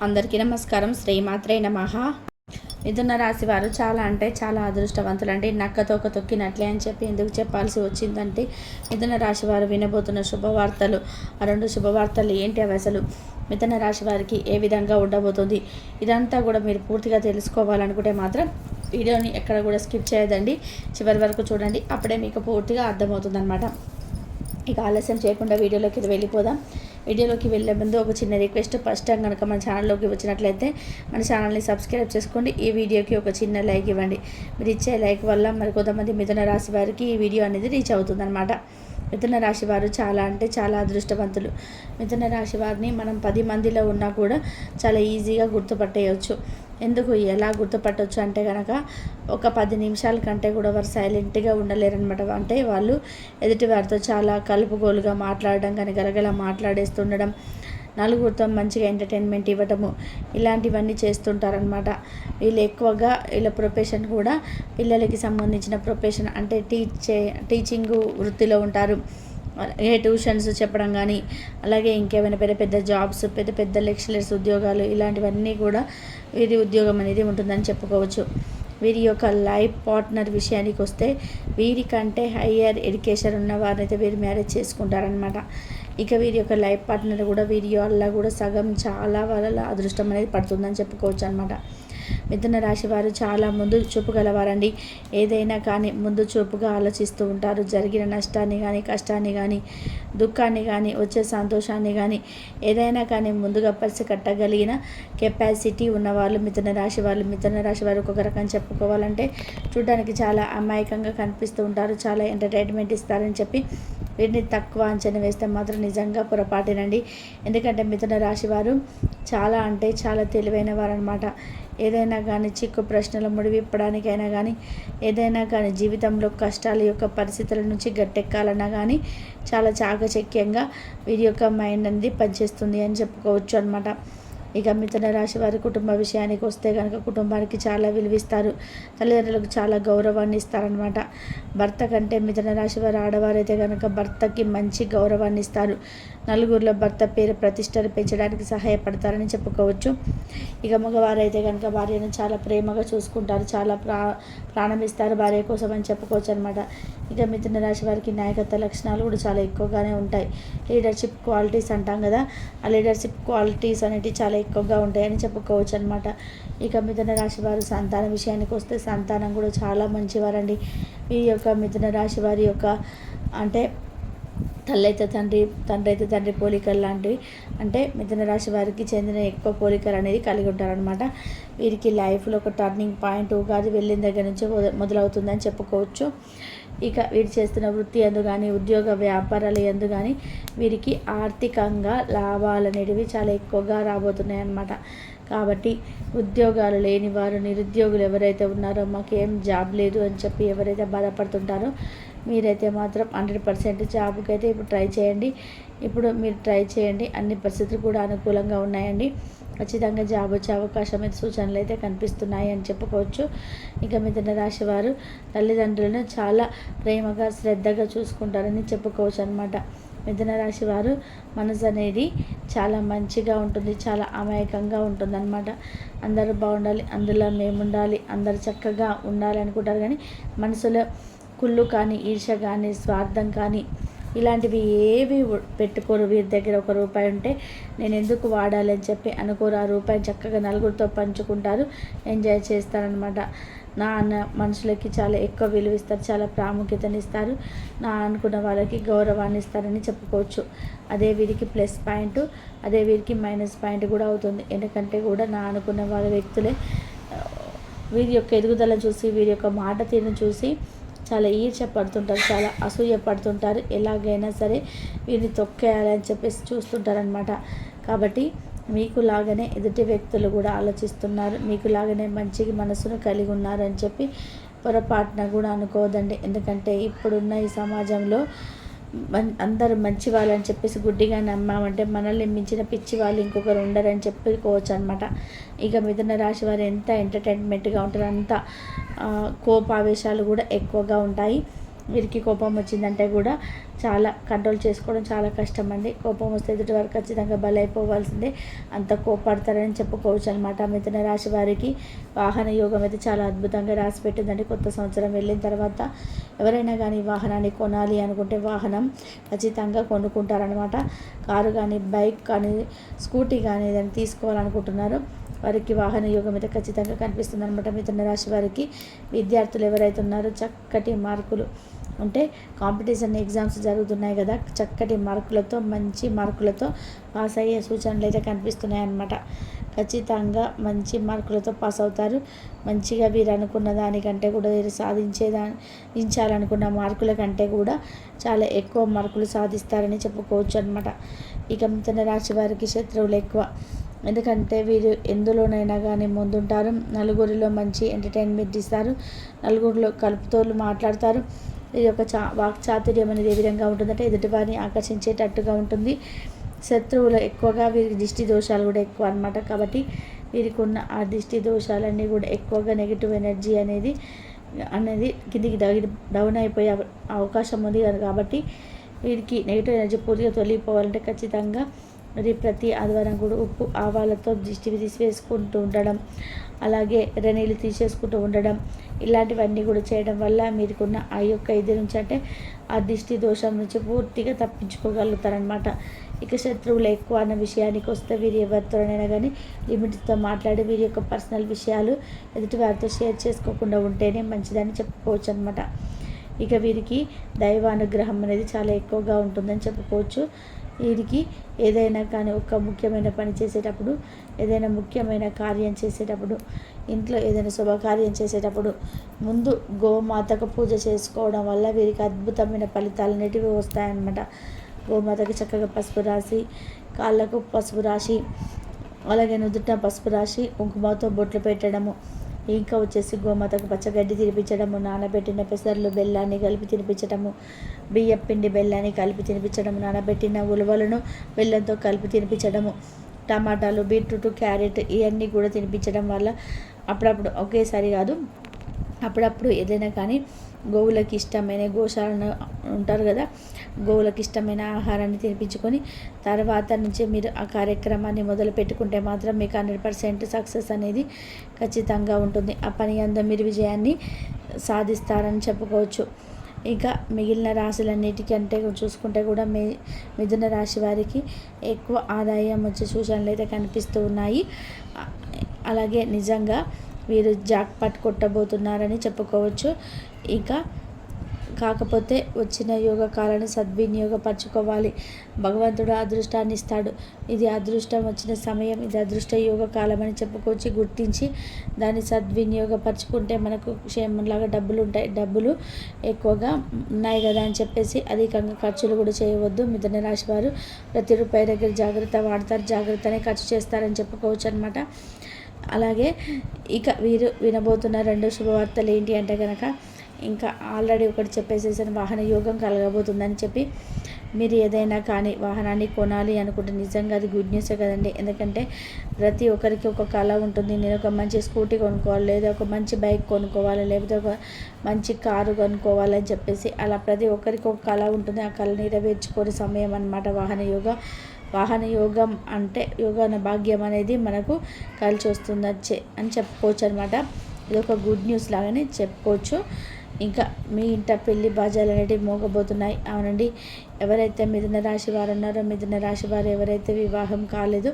అందరికీ నమస్కారం. శ్రీమాత్రే నమః. మిథున రాశి వారు చాలా అంటే చాలా అదృష్టవంతులు అండి నక్కతోక తొక్కినట్లే అని చెప్పి ఎందుకు చెప్పాల్సి వచ్చిందంటే మిథున రాశి వారు వినబోతున్న శుభవార్తలు ఆ రెండు శుభవార్తలు ఏంటి అవి అసలు? మిథున రాశి వారికి ఏ విధంగా ఉండబోతుంది? ఇదంతా కూడా మీరు పూర్తిగా తెలుసుకోవాలనుకుంటే మాత్రం వీడియోని ఎక్కడ కూడా స్కిప్ చేయదండి చివరి వరకు చూడండి. అప్పుడే మీకు పూర్తిగా అర్థమవుతుందన్నమాట. ఇక ఆలస్యం చేయకుండా వీడియోలోకి వెళ్ళిపోదాం. వీడియోలోకి వెళ్ళే ముందు ఒక చిన్న రిక్వెస్ట్ ఫస్ట్ టైం కనుక మన ఛానల్లోకి వచ్చినట్లయితే మన ఛానల్ని సబ్స్క్రైబ్ చేసుకోండి. ఈ వీడియోకి ఒక చిన్న లైక్ ఇవ్వండి. మీరు ఇచ్చే లైక్ వల్ల మరి కొంతమంది మిథున రాశి వారికి ఈ వీడియో అనేది రీచ్ అవుతుందన్నమాట. మిథున రాశి వారు చాలా అంటే చాలా అదృష్టవంతులు. మిథున రాశి వారిని మనం పది మందిలో ఉన్నా కూడా చాలా ఈజీగా గుర్తుపట్టేయచ్చు. ఎందుకు? ఎలా గుర్తుపట్టవచ్చు అంటే కనుక ఒక పది నిమిషాల కంటే కూడా వారు సైలెంట్గా ఉండలేరనమాట అంటే వాళ్ళు ఎదుటి వారితో చాలా కలుపుగోలుగా మాట్లాడడం కానీ గలగల మాట్లాడేస్తుండడం నలుగురితో మంచిగా ఎంటర్టైన్మెంట్ ఇవ్వటము ఇలాంటివన్నీ చేస్తుంటారనమాట వీళ్ళు ఎక్కువగా వీళ్ళ ప్రొఫెషన్ కూడా పిల్లలకి సంబంధించిన ప్రొఫెషన్ అంటే టీచే టీచింగ్ వృత్తిలో ఉంటారు. ఏ ట్యూషన్స్ చెప్పడం కానీ అలాగే ఇంకేమైనా పెద్ద పెద్ద జాబ్స్ పెద్ద పెద్ద లెక్చరర్స్ ఉద్యోగాలు ఇలాంటివన్నీ కూడా వీరి ఉద్యోగం అనేది ఉంటుందని చెప్పుకోవచ్చు. వీరి యొక్క లైఫ్ పార్ట్నర్ విషయానికి వస్తే వీరికంటే హయ్యర్ ఎడ్యుకేషన్ ఉన్న వారైతే వీరు మ్యారేజ్ చేసుకుంటారనమాట ఇక వీరి యొక్క లైఫ్ పార్ట్నర్ కూడా వీరి వల్ల కూడా సగం చాలా వాళ్ళ అదృష్టం అనేది పడుతుందని చెప్పుకోవచ్చు అనమాట మిథున రాశి వారు చాలా ముందు చూపు గలవారండి. ఏదైనా కానీ ముందు చూపుగా ఆలోచిస్తూ ఉంటారు. జరిగిన నష్టాన్ని కానీ కష్టాన్ని కానీ దుఃఖాన్ని కానీ వచ్చే సంతోషాన్ని కానీ ఏదైనా కానీ ముందుగా పరిచి కట్టగలిగిన కెపాసిటీ ఉన్నవాళ్ళు మిథున రాశి వాళ్ళు మిథున రాశి వారు ఒక రకం చెప్పుకోవాలంటే చూడడానికి చాలా అమాయకంగా కనిపిస్తూ ఉంటారు. చాలా ఎంటర్టైన్మెంట్ ఇస్తారని చెప్పి వీటిని తక్కువ అంచనా వేస్తే మాత్రం నిజంగా పొరపాటేనండి. ఎందుకంటే మిథున రాశి వారు చాలా అంటే చాలా తెలివైన వారు అనమాట ఏదైనా కానీ చిక్కు ప్రశ్నల ముడివిప్పడానికైనా కానీ ఏదైనా కానీ జీవితంలో కష్టాల యొక్క పరిస్థితుల నుంచి గట్టెక్కాలన్నా కానీ చాలా చాకచక్యంగా వీరి యొక్క మైండ్ అనేది పనిచేస్తుంది అని చెప్పుకోవచ్చు అనమాట ఇక మిథున రాశి వారి కుటుంబ విషయానికి వస్తే కనుక కుటుంబానికి చాలా విలువిస్తారు. తల్లిదండ్రులకు చాలా గౌరవాన్ని ఇస్తారనమాట భర్త కంటే మిథున రాశి వారు ఆడవారైతే కనుక భర్తకి మంచి గౌరవాన్ని ఇస్తారు. నలుగురిలో భర్త పేరు ప్రతిష్టలు పెంచడానికి సహాయపడతారని చెప్పుకోవచ్చు. ఇక మగవారైతే కనుక భార్యను చాలా ప్రేమగా చూసుకుంటారు. చాలా ప్రా ప్రాణం ఇస్తారు భార్య కోసం అని చెప్పుకోవచ్చు అనమాట ఇక మిథున రాశి వారికి నాయకత్వ లక్షణాలు కూడా చాలా ఎక్కువగానే ఉంటాయి. లీడర్షిప్ క్వాలిటీస్ అంటాం కదా ఆ లీడర్షిప్ క్వాలిటీస్ అనేటివి చాలా ఎక్కువగా ఉంటాయని చెప్పుకోవచ్చు అనమాట ఇక మిథున రాశి వారు సంతాన విషయానికి వస్తే సంతానం కూడా చాలా మంచివారండి. ఈ యొక్క మిథున రాశి వారి యొక్క అంటే తల్లి అయితే తండ్రి తండ్రి అయితే తండ్రి పోలికలు లాంటివి. అంటే మిథున రాశి వారికి చెందిన ఎక్కువ పోలికలు అనేది కలిగి ఉంటారనమాట వీరికి లైఫ్లో ఒక టర్నింగ్ పాయింట్ ఉగాది వెళ్ళిన దగ్గర నుంచి మొదలవుతుందని చెప్పుకోవచ్చు. ఇక వీరు చేస్తున్న వృత్తి ఎందు కానీ ఉద్యోగ వ్యాపారాలు ఎందు కానీ వీరికి ఆర్థికంగా లాభాలు అనేటివి చాలా ఎక్కువగా రాబోతున్నాయి అన్నమాట కాబట్టి ఉద్యోగాలు లేని వారు నిరుద్యోగులు ఎవరైతే ఉన్నారో మాకేం జాబ్ లేదు అని చెప్పి ఎవరైతే బాధపడుతుంటారో మీరైతే మాత్రం హండ్రెడ్ పర్సెంట్ జాబ్కి అయితే ఇప్పుడు ట్రై చేయండి. ఇప్పుడు మీరు ట్రై చేయండి. అన్ని పరిస్థితులు కూడా అనుకూలంగా ఉన్నాయండి. ఖచ్చితంగా జాబ్ వచ్చే అవకాశం అయితే సూచనలు అయితే కనిపిస్తున్నాయి అని చెప్పుకోవచ్చు. ఇక మిథున రాశి వారు తల్లిదండ్రులను చాలా ప్రేమగా శ్రద్ధగా చూసుకుంటారని చెప్పుకోవచ్చు అనమాట మిథున రాశి వారు మనసు అనేది చాలా మంచిగా ఉంటుంది. చాలా అమాయకంగా ఉంటుంది అనమాట అందరూ బాగుండాలి అందులో మేము ఉండాలి అందరు చక్కగా ఉండాలి అనుకుంటారు కానీ మనసులో కుళ్ళు కానీ ఈర్ష కానీ స్వార్థం కానీ ఇలాంటివి ఏవి పెట్టుకోరు. వీరి దగ్గర ఒక రూపాయి ఉంటే నేను ఎందుకు వాడాలి అని చెప్పి అనుకోరు. ఆ రూపాయి చక్కగా నలుగురితో పంచుకుంటారు. ఎంజాయ్ చేస్తారనమాట నా అన్న మనుషులకి చాలా ఎక్కువ విలువ ఇస్తారు. చాలా ప్రాముఖ్యతనిస్తారు నా అనుకున్న వాళ్ళకి గౌరవాన్ని ఇస్తారని చెప్పుకోవచ్చు. అదే వీరికి ప్లస్ పాయింట్ అదే వీరికి మైనస్ పాయింట్ కూడా అవుతుంది. ఎందుకంటే కూడా నా అనుకున్న వాళ్ళ వ్యక్తులే వీరి యొక్క ఎదుగుదల చూసి వీరి యొక్క మాట తీరును చూసి చాలా ఈర్చ పడుతుంటారు చాలా అసూయ పడుతుంటారు ఎలాగైనా సరే వీరిని తొక్కేయాలని చెప్పేసి చూస్తుంటారనమాట కాబట్టి మీకు లాగానే ఎదుటి వ్యక్తులు కూడా ఆలోచిస్తున్నారు. మీకు లాగానే మంచి మనసును కలిగి ఉన్నారని చెప్పి పొరపాటున కూడా అనుకోవద్దండి. ఎందుకంటే ఇప్పుడున్న ఈ సమాజంలో అందరూ మంచి వాళ్ళని చెప్పేసి గుడ్డిగా నమ్మామంటే మనల్ని మించిన పిచ్చి వాళ్ళు ఇంకొకరు ఉండరని చెప్పుకోవచ్చు అనమాట ఇక మిథున రాశి వారు ఎంత ఎంటర్టైన్మెంట్గా ఉంటారు అంత కోపావేశాలు కూడా ఎక్కువగా ఉంటాయి. వీరికి కోపం వచ్చిందంటే కూడా చాలా కంట్రోల్ చేసుకోవడం చాలా కష్టం అండి కోపం వస్తే ఎదుటి వారు ఖచ్చితంగా బలైపోవాల్సిందే. అంత కోపాడతారని చెప్పుకోవచ్చు అనమాట మిథున రాశి వారికి వాహన యోగం అయితే చాలా అద్భుతంగా రాసి పెట్టిందండి. కొత్త సంవత్సరం వెళ్ళిన తర్వాత ఎవరైనా కానీ వాహనాన్ని కొనాలి అనుకుంటే వాహనం ఖచ్చితంగా కొనుక్కుంటారనమాట కారు కానీ బైక్ కానీ స్కూటీ కానీ ఏదైనా తీసుకోవాలనుకుంటున్నారు. వారికి వాహన యోగం అయితే ఖచ్చితంగా కనిపిస్తుంది అనమాట మిథున రాశి వారికి విద్యార్థులు ఎవరైతే ఉన్నారో చక్కటి మార్కులు. అంటే కాంపిటీషన్ ఎగ్జామ్స్ జరుగుతున్నాయి కదా చక్కటి మార్కులతో మంచి మార్కులతో పాస్ అయ్యే సూచనలు అయితే కనిపిస్తున్నాయి అన్నమాట ఖచ్చితంగా మంచి మార్కులతో పాస్ అవుతారు. మంచిగా వీరు అనుకున్న దానికంటే కూడా వీరు సాధించేదా సాధించాలనుకున్న మార్కుల కంటే కూడా చాలా ఎక్కువ మార్కులు సాధిస్తారని చెప్పుకోవచ్చు అనమాట ఇక మిథున రాశి వారికి శత్రువులు ఎక్కువ. ఎందుకంటే వీరు ఎందులోనైనా కానీ ముందుంటారు. నలుగురిలో మంచి ఎంటర్టైన్మెంట్ ఇస్తారు. నలుగురిలో కలుపుతోళ్ళు మాట్లాడతారు. ఇది ఒక చా వాక్చాతుర్యం అనేది ఏ విధంగా ఉంటుందంటే ఎదుటివారిని ఆకర్షించేటట్టుగా ఉంటుంది. శత్రువులు ఎక్కువగా వీరికి దిష్టి దోషాలు కూడా ఎక్కువ అనమాట కాబట్టి వీరికి ఉన్న ఆ దిష్టి దోషాలన్నీ కూడా ఎక్కువగా నెగిటివ్ ఎనర్జీ అనేది అనేది కిందికి డౌన్ అయిపోయే అవకాశం ఉంది కాబట్టి వీరికి నెగిటివ్ ఎనర్జీ పూర్తిగా తొలగిపోవాలంటే ఖచ్చితంగా మరి ప్రతి ఆదివారం కూడా ఉప్పు ఆవాలతో దిష్టి తీసివేసుకుంటూ ఉండడం అలాగే ఎర్రనీళ్ళు తీసేసుకుంటూ ఉండడం ఇలాంటివన్నీ కూడా చేయడం వల్ల మీరుకున్న ఆ యొక్క ఇది నుంచి అంటే ఆ దిష్టి దోషం నుంచి పూర్తిగా తప్పించుకోగలుగుతారనమాట ఇక శత్రువులు ఎక్కువ అన్న విషయానికి వస్తే వీరు ఎవరితోనైనా కానీ లిమిట్తో మాట్లాడి వీరి యొక్క పర్సనల్ విషయాలు ఎదుటి వారితో షేర్ చేసుకోకుండా ఉంటేనే మంచిదని చెప్పుకోవచ్చు అనమాట ఇక వీరికి దైవానుగ్రహం అనేది చాలా ఎక్కువగా ఉంటుందని చెప్పుకోవచ్చు. వీరికి ఏదైనా కానీ ఒక ముఖ్యమైన పని చేసేటప్పుడు ఏదైనా ముఖ్యమైన కార్యం చేసేటప్పుడు ఇంట్లో ఏదైనా శుభకార్యం చేసేటప్పుడు ముందు గోమాతకు పూజ చేసుకోవడం వల్ల వీరికి అద్భుతమైన ఫలితాలు అనేటివి వస్తాయన్నమాట. గోమాతకి చక్కగా పసుపు రాసి కాళ్ళకు పసుపు రాసి అలాగే నుదుట పసుపు రాసి కుంకుమతో బొట్లు పెట్టడము ఇంకా వచ్చేసి గోమాతకు పచ్చగడ్డి తినిపించడము నానబెట్టిన పెసర్లు బెల్లాన్ని కలిపి తినిపించడము బియ్యం పిండి బెల్లాన్ని కలిపి తినిపించడము నానబెట్టిన ఉలవలను బెల్లంతో కలిపి తినిపించడము టమాటాలు బీట్రూట్ క్యారెట్ ఇవన్నీ కూడా తినిపించడం వల్ల అప్పుడప్పుడు ఒకేసారి కాదు అప్పుడప్పుడు ఏదైనా కానీ గోవులకి ఇష్టమైన గోశాలను ఉంటారు కదా గోవులకు ఇష్టమైన ఆహారాన్ని తినిపించుకొని తర్వాత నుంచి మీరు ఆ కార్యక్రమాన్ని మొదలు పెట్టుకుంటే మాత్రం మీకు హండ్రెడ్ పర్సెంట్ సక్సెస్ అనేది ఖచ్చితంగా ఉంటుంది. ఆ పని అంతా మీరు విజయాన్ని సాధిస్తారని చెప్పుకోవచ్చు. ఇంకా మిగిలిన రాశులన్నిటికంటే చూసుకుంటే కూడా మి మిథున రాశి వారికి ఎక్కువ ఆదాయం వచ్చే సూచనలు అయితే కనిపిస్తూ ఉన్నాయి. అలాగే నిజంగా వీరు జాక్పాట్ కొట్టబోతున్నారని చెప్పుకోవచ్చు. ఇంకా కాకపోతే వచ్చిన యోగ కాలాన్ని సద్వినియోగపరచుకోవాలి. భగవంతుడు అదృష్టాన్ని ఇస్తాడు. ఇది అదృష్టం వచ్చిన సమయం ఇది అదృష్ట యోగ కాలం అని చెప్పుకొచ్చి గుర్తించి దాన్ని సద్వినియోగపరచుకుంటే మనకు క్షేమంలాగా డబ్బులు ఉంటాయి డబ్బులు ఎక్కువగా ఉన్నాయి కదా అని చెప్పేసి అధికంగా ఖర్చులు కూడా చేయవద్దు. మిథున రాశి వారు ప్రతి రూపాయి దగ్గర జాగ్రత్త వాడతారు. జాగ్రత్తనే ఖర్చు చేస్తారని చెప్పుకోవచ్చు అనమాట అలాగే ఇక వీరు వినబోతున్న రెండు శుభవార్తలు ఏంటి అంటే కనుక ఇంకా ఆల్రెడీ ఒకటి చెప్పేసేసిన వాహన యోగం కలగబోతుందని చెప్పి. మీరు ఏదైనా కానీ వాహనాన్ని కొనాలి అనుకుంటే నిజంగా అది గుడ్ న్యూసే కదండి. ఎందుకంటే ప్రతి ఒక్కరికి ఒక కళ ఉంటుంది. నేను ఒక మంచి స్కూటీ కొనుక్కోవాలి లేదా ఒక మంచి బైక్ కొనుక్కోవాలి లేకపోతే ఒక మంచి కారు కొనుక్కోవాలని చెప్పేసి. అలా ప్రతి ఒక్కరికి ఒక కళ ఉంటుంది. ఆ కళ నెరవేర్చుకోని సమయం అనమాట వాహన యోగం. వాహన యోగం అంటే యోగాన భాగ్యం అనేది మనకు కలిసి వస్తుంది అని చెప్పుకోవచ్చు అనమాట ఇది ఒక గుడ్ న్యూస్ లాగానే చెప్పుకోవచ్చు. ఇంకా మీ ఇంట పెళ్ళి బాజాలు అనేటివి మోగబోతున్నాయి. అవునండి. ఎవరైతే మిథున రాశి వారు ఉన్నారో మిథున రాశి వారు ఎవరైతే వివాహం కాలేదు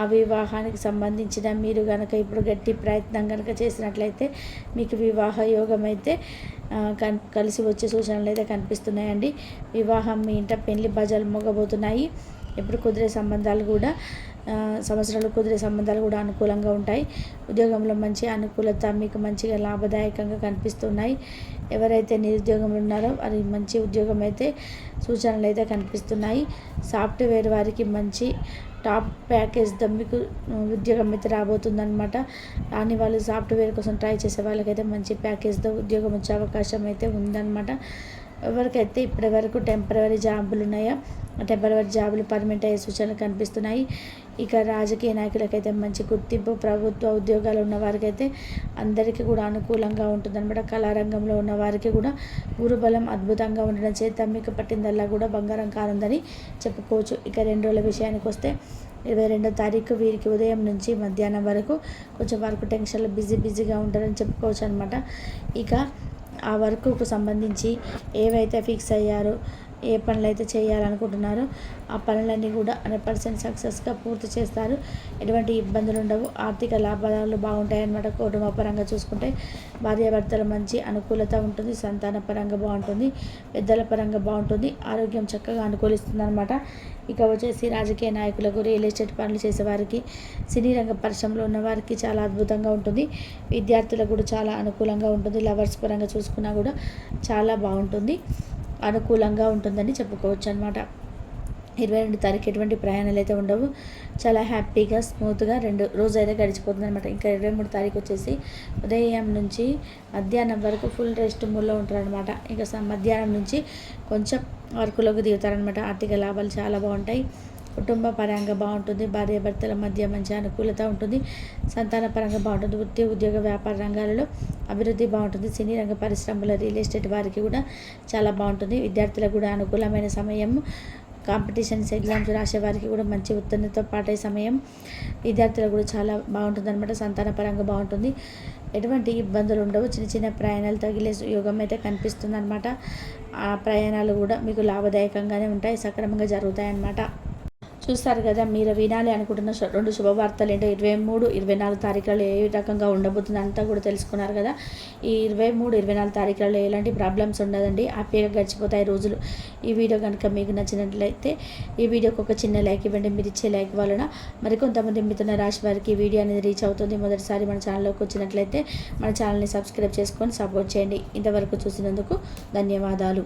ఆ వివాహానికి సంబంధించిన మీరు కనుక ఇప్పుడు గట్టి ప్రయత్నం కనుక చేసినట్లయితే మీకు వివాహ యోగం అయితే కలిసి వచ్చే సూచనలు అయితే కనిపిస్తున్నాయండి. వివాహం మీ ఇంట పెళ్ళి బజాలు మోగబోతున్నాయి. ఎప్పుడు కుదిరే సంబంధాలు కూడా సంవత్సరాలు కుదిరే సంబంధాలు కూడా అనుకూలంగా ఉంటాయి. ఉద్యోగంలో మంచి అనుకూలత మీకు మంచిగా లాభదాయకంగా కనిపిస్తున్నాయి. ఎవరైతే నిరుద్యోగంలో ఉన్నారో వారికి మంచి ఉద్యోగం అయితే సూచనలు అయితే కనిపిస్తున్నాయి. సాఫ్ట్వేర్ వారికి మంచి టాప్ ప్యాకేజ్తో మీకు ఉద్యోగం అయితే రాబోతుందనమాట రాని వాళ్ళు సాఫ్ట్వేర్ కోసం ట్రై చేసే వాళ్ళకైతే మంచి ప్యాకేజ్తో ఉద్యోగం వచ్చే అవకాశం అయితే ఉందన్నమాట. ఎవరికైతే ఇప్పటివరకు టెంపరీ జాబులు ఉన్నాయో టెంపరీ జాబులు పర్మనెంట్ అయ్యే సూచనలు కనిపిస్తున్నాయి. ఇక రాజకీయ నాయకులకైతే మంచి గుర్తింపు ప్రభుత్వ ఉద్యోగాలు ఉన్న వారికైతే అందరికీ కూడా అనుకూలంగా ఉంటుందన్నమాట. కళారంగంలో ఉన్న వారికి కూడా గురుబలం అద్భుతంగా ఉండడం చేత మీకు పట్టిందల్లా కూడా బంగారం కానుందని చెప్పుకోవచ్చు. ఇక రెండు రోజుల విషయానికి వస్తే ఇరవై రెండో తారీఖు వీరికి ఉదయం నుంచి మధ్యాహ్నం వరకు కొంచెం వరకు టెన్షన్లో బిజీ బిజీగా ఉంటారని చెప్పుకోవచ్చు అనమాట ఇక ఆ వర్క్కు సంబంధించి ఏవైతే ఫిక్స్ అయ్యారో ఏ పనులు అయితే చేయాలనుకుంటున్నారో ఆ పనులన్నీ కూడా హండ్రెడ్ పర్సెంట్ సక్సెస్గా పూర్తి చేస్తారు. ఎటువంటి ఇబ్బందులు ఉండవు. ఆర్థిక లాభాలు బాగుంటాయి అన్నమాట కుటుంబ పరంగా చూసుకుంటే భార్యాభర్తల మంచి అనుకూలత ఉంటుంది. సంతాన పరంగా బాగుంటుంది. పెద్దల పరంగా బాగుంటుంది. ఆరోగ్యం చక్కగా అనుకూలిస్తుంది అనమాట ఇక వచ్చేసి రాజకీయ నాయకులకు రియల్ ఎస్టేట్ పనులు చేసేవారికి సినీ రంగ పరిశ్రమలో ఉన్న వారికి చాలా అద్భుతంగా ఉంటుంది. విద్యార్థులకు కూడా చాలా అనుకూలంగా ఉంటుంది. లవర్స్ పరంగా చూసుకున్నా కూడా చాలా బాగుంటుంది. అనుకూలంగా ఉంటుందని చెప్పుకోవచ్చు అనమాట ఇరవై రెండు తారీఖు ఎటువంటి ప్రయాణాలు అయితే ఉండవు. చాలా హ్యాపీగా స్మూత్గా రెండు రోజు అయితే గడిచిపోతుంది అనమాట ఇంకా ఇరవై మూడు తారీఖు వచ్చేసి ఉదయం నుంచి మధ్యాహ్నం వరకు ఫుల్ రెస్ట్ మూడ్లో ఉంటారనమాట ఇంకా మధ్యాహ్నం నుంచి కొంచెం వర్కులోకి దిగుతారనమాట ఆర్థిక లాభాలు చాలా బాగుంటాయి. కుటుంబ పరంగా బాగుంటుంది భార్యాభర్తల మధ్య మంచి అనుకూలత ఉంటుంది సంతాన పరంగా బాగుంటుంది వృత్తి ఉద్యోగ వ్యాపార రంగాలలో అభివృద్ధి బాగుంటుంది సినీ రంగ పరిశ్రమల రియల్ ఎస్టేట్ వారికి కూడా చాలా బాగుంటుంది. విద్యార్థులకు కూడా అనుకూలమైన సమయం కాంపిటీషన్స్ ఎగ్జామ్స్ రాసే వారికి కూడా మంచి ఉత్తీర్ణతో పాటే సమయం. విద్యార్థులకు కూడా చాలా బాగుంటుంది అనమాట సంతాన పరంగా బాగుంటుంది. ఎటువంటి ఇబ్బందులు ఉండవు చిన్న చిన్న ప్రయాణాలు తగిలే యోగం అయితే కనిపిస్తుంది అనమాట ఆ ప్రయాణాలు కూడా మీకు లాభదాయకంగానే ఉంటాయి సక్రమంగా జరుగుతాయి అన్నమాట చూస్తారు కదా మీరు వినాలి అనుకుంటున్న రెండు శుభవార్తలు ఏంటో ఇరవై మూడు ఇరవై నాలుగు తారీఖులలో ఏ రకంగా ఉండబోతుంది అంతా కూడా తెలుసుకున్నారు కదా. ఈ ఇరవై మూడు ఇరవై నాలుగు తారీఖులలో ఎలాంటి ప్రాబ్లమ్స్ ఉండదండి హ్యాపీగా గడిచిపోతాయి రోజులు. ఈ వీడియో కనుక మీకు నచ్చినట్లయితే ఈ వీడియోకి ఒక చిన్న లైక్ ఇవ్వండి. మీరు ఇచ్చే లైక్ వలన మరికొంతమంది మిథున రాశి వారికి ఈ వీడియో అనేది రీచ్ అవుతుంది. మొదటిసారి మన ఛానల్లోకి వచ్చినట్లయితే మన ఛానల్ని సబ్స్క్రైబ్ చేసుకొని సపోర్ట్ చేయండి. ఇంతవరకు చూసినందుకు ధన్యవాదాలు.